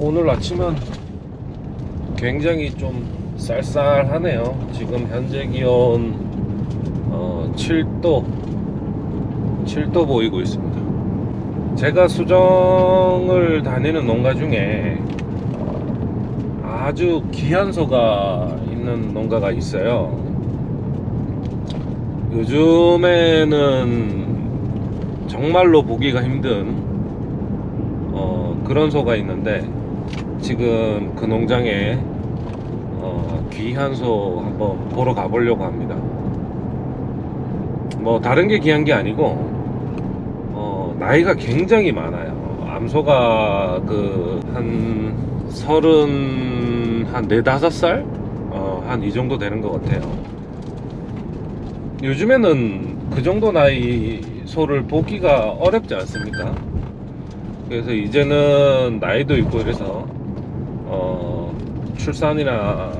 오늘 아침은 굉장히 좀 쌀쌀하네요. 지금 현재 기온 어, 7도 7도 보이고 있습니다. 제가 수정을 다니는 농가 중에 아주 귀한 소가 있는 농가가 있어요. 요즘에는 정말로 보기가 힘든 어, 그런 소가 있는데 지금 그 농장에 어, 귀한 소 한번 보러 가보려고 합니다. 뭐 다른 게 귀한 게 아니고 어, 나이가 굉장히 많아요. 암소가 그 한 서른 한 네다섯 살? 어, 한 이 정도 되는 것 같아요. 요즘에는 그 정도 나이 소를 보기가 어렵지 않습니까? 그래서 이제는 나이도 있고 이래서 어, 출산이나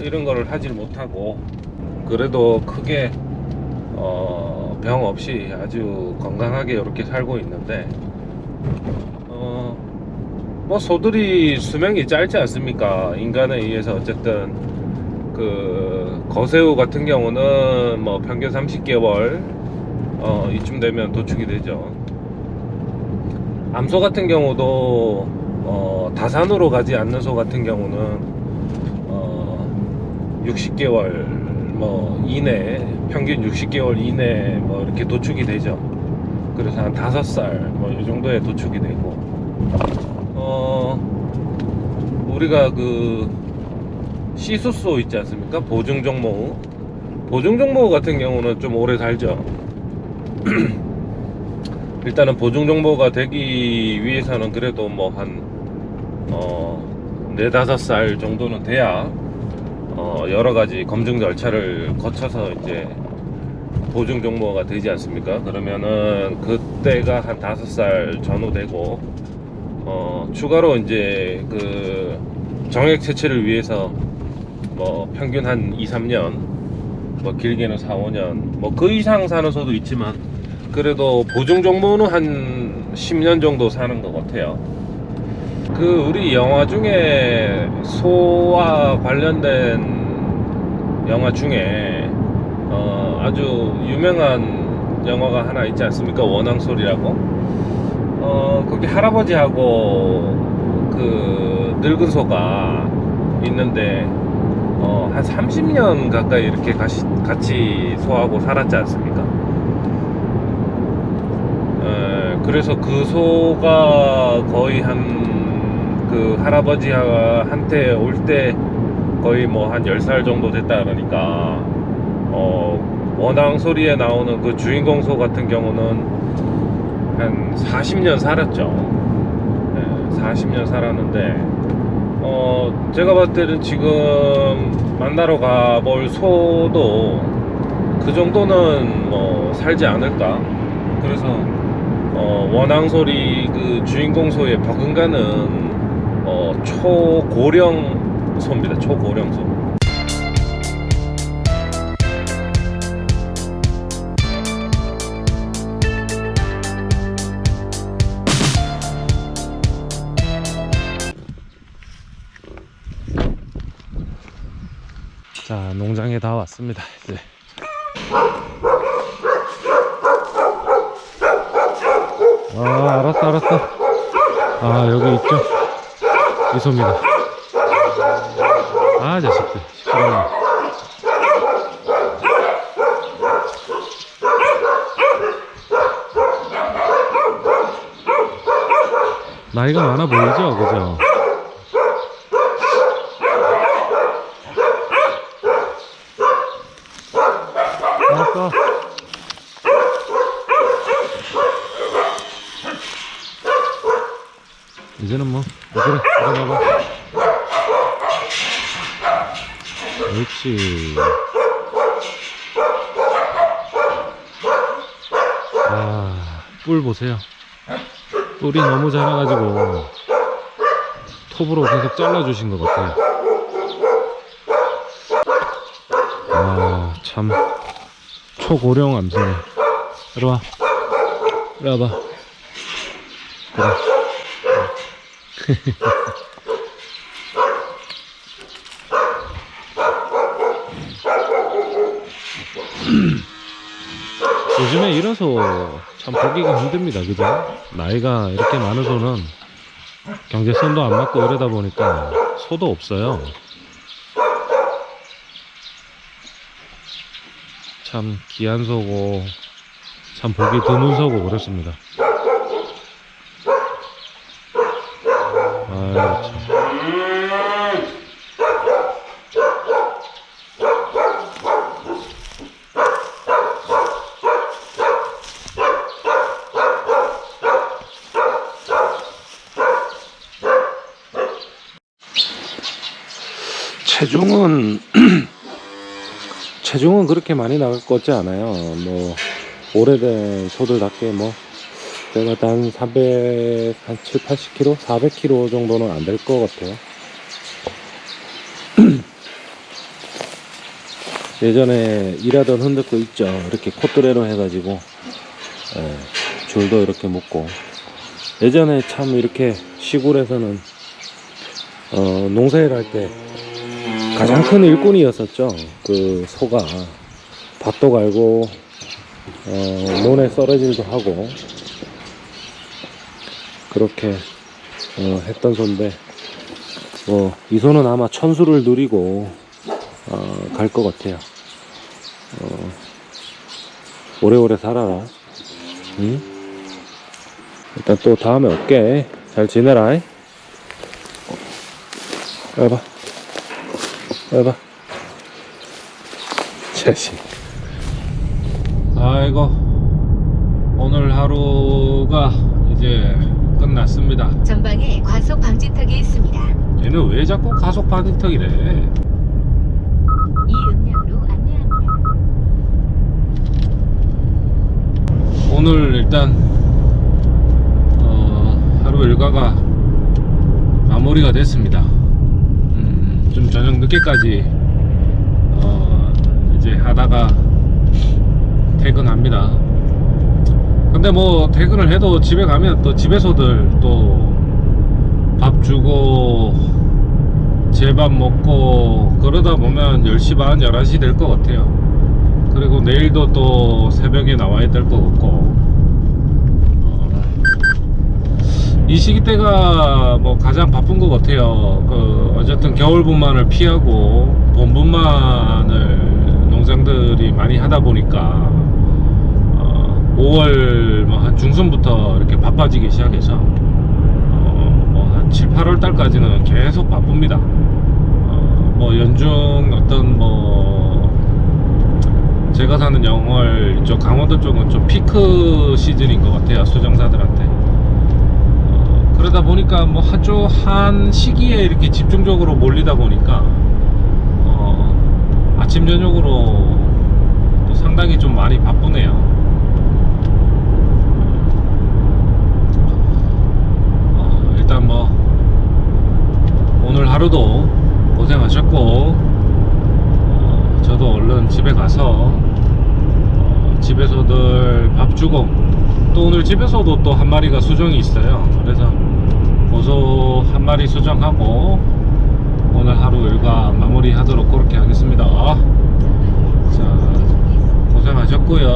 이런 거를 하질 못하고 그래도 크게 어, 병 없이 아주 건강하게 이렇게 살고 있는데 어, 뭐 소들이 수명이 짧지 않습니까? 인간에 의해서 어쨌든 그 거새우 같은 경우는 뭐 평균 30개월 어, 이쯤 되면 도축이 되죠. 암소 같은 경우도 어, 다산으로 가지 않는 소 같은 경우는 어, 60개월 뭐 이내 평균 60개월 이내 뭐 이렇게 도축이 되죠. 그래서 한 5살 뭐 이 정도에 도축이 되고 어 우리가 그 시수소 있지 않습니까? 보증 종목 보증 종목 같은 경우는 좀 오래 살죠. 일단은 보증 정보가 되기 위해서는 그래도 뭐 한 어, 네다섯 살 정도는 돼야 어, 여러 가지 검증 절차를 거쳐서 이제 보증 정보가 되지 않습니까? 그러면은 그때가 한 다섯 살 전후 되고 어, 추가로 이제 그 정액 채취를 위해서 뭐 평균 한 2, 3년 뭐 길게는 4, 5년 뭐 그 이상 사는 소도 있지만 그래도 보증 정보는 한 10년 정도 사는 것 같아요. 그 우리 영화 중에 소와 관련된 영화 중에 어 아주 유명한 영화가 하나 있지 않습니까? 원앙소리라고. 어 거기 할아버지하고 그 늙은 소가 있는데 어, 한 30년 가까이 이렇게 같이, 같이 소하고 살았지 않습니까? 에, 그래서 그 소가 거의 한 그 할아버지한테 올 때 거의 뭐 한 10살 정도 됐다 그러니까 어, 원앙 소리에 나오는 그 주인공 소 같은 경우는 한 40년 살았죠. 네, 40년 살았는데 어, 제가 봤을 때는 지금 만나러 가볼 소도 그 정도는 뭐 살지 않을까. 그래서 어, 원앙 소리 그 주인공 소의 버금가는 어, 초고령 소입니다. 초고령 소. 자, 농장에 다 왔습니다. 이제. 아, 알았어, 알았어. 이소입니다. 아, 자식들. 시끄러워. 나이가 많아 보이죠? 그죠? 알았어. 이제는 뭐, 어, 그래, 일어나봐. 옳지. 아, 뿔 보세요. 뿔이 너무 자라가지고, 톱으로 계속 잘라주신 것 같아요. 아, 참. 초고령 암소네. 이리 와. 이리 와봐. 그래. 요즘에 이래서 참 보기가 힘듭니다. 그죠? 나이가 이렇게 많아서는 경제성도 안 맞고 이러다 보니까 소도 없어요. 참 귀한 소고 참 보기 드문 소고 그렇습니다. 체중은 체중은 그렇게 많이 나갈 것 같지 않아요. 뭐 오래된 소들답게 뭐 제가 한 300, 한 7, 80kg, 400kg 정도는 안 될 것 같아요. 예전에 일하던 흔적도 있죠. 이렇게 콧뚜레로 해가지고 예, 줄도 이렇게 묶고 예전에 참 이렇게 시골에서는 어, 농사일 할때 가장 큰 일꾼이었었죠. 그 소가 밭도 갈고 어, 논에 썰어질도 하고 그렇게 어, 했던 소인데 뭐 이 소는 아마 천수를 누리고 어, 갈 것 같아요. 어, 오래오래 살아라. 응? 일단 또 다음에 올게. 잘 지내라. 해봐. 해봐. 자식. 아이고. 오늘 하루가 이제 끝났습니다. 전방에 과속 방지턱이 있습니다. 얘는 왜 자꾸 가속 반응턱이래? 이 음량으로 안내합니다. 오늘 일단 어, 하루 일과가 마무리가 됐습니다. 음, 좀 저녁 늦게까지 어, 이제 하다가 퇴근합니다. 근데 뭐 퇴근을 해도 집에 가면 또 집에서들 또 밥 주고 제 밥 먹고 그러다 보면 10시 반 11시 될 것 같아요. 그리고 내일도 또 새벽에 나와야 될 것 같고 어, 이 시기 때가 뭐 가장 바쁜 것 같아요. 그 어쨌든 겨울 분만을 피하고 봄 분만을 농장들이 많이 하다 보니까 어, 5월 뭐 한 중순부터 이렇게 바빠지기 시작해서 어, 뭐한 7, 8월 달까지는 계속 바쁩니다. 어, 뭐 연중 어떤 뭐 제가 사는 영월 이쪽 강원도 쪽은 좀 피크 시즌인 것 같아요 수정사들한테. 어, 그러다 보니까 뭐 한쪽 한 시기에 이렇게 집중적으로 몰리다 보니까 어, 아침 저녁으로 또 상당히 좀 많이 바쁘네요. 어, 일단 뭐 오늘 하루도 고생하셨고 어, 저도 얼른 집에 가서 어, 집에서들 밥 주고 또 오늘 집에서도 또 한 마리가 수정이 있어요. 그래서 고소 한 마리 수정하고 오늘 하루 일과 마무리 하도록 그렇게 하겠습니다. 자 고생하셨고요.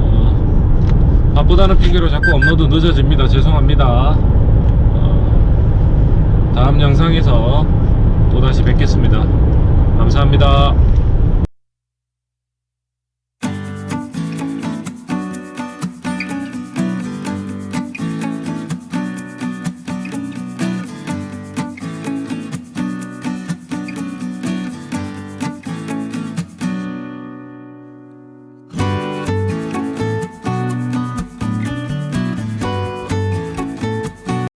어, 바쁘다는 핑계로 자꾸 업로드 늦어집니다. 죄송합니다. 어, 다음 영상에서 또다시 뵙겠습니다. 감사합니다.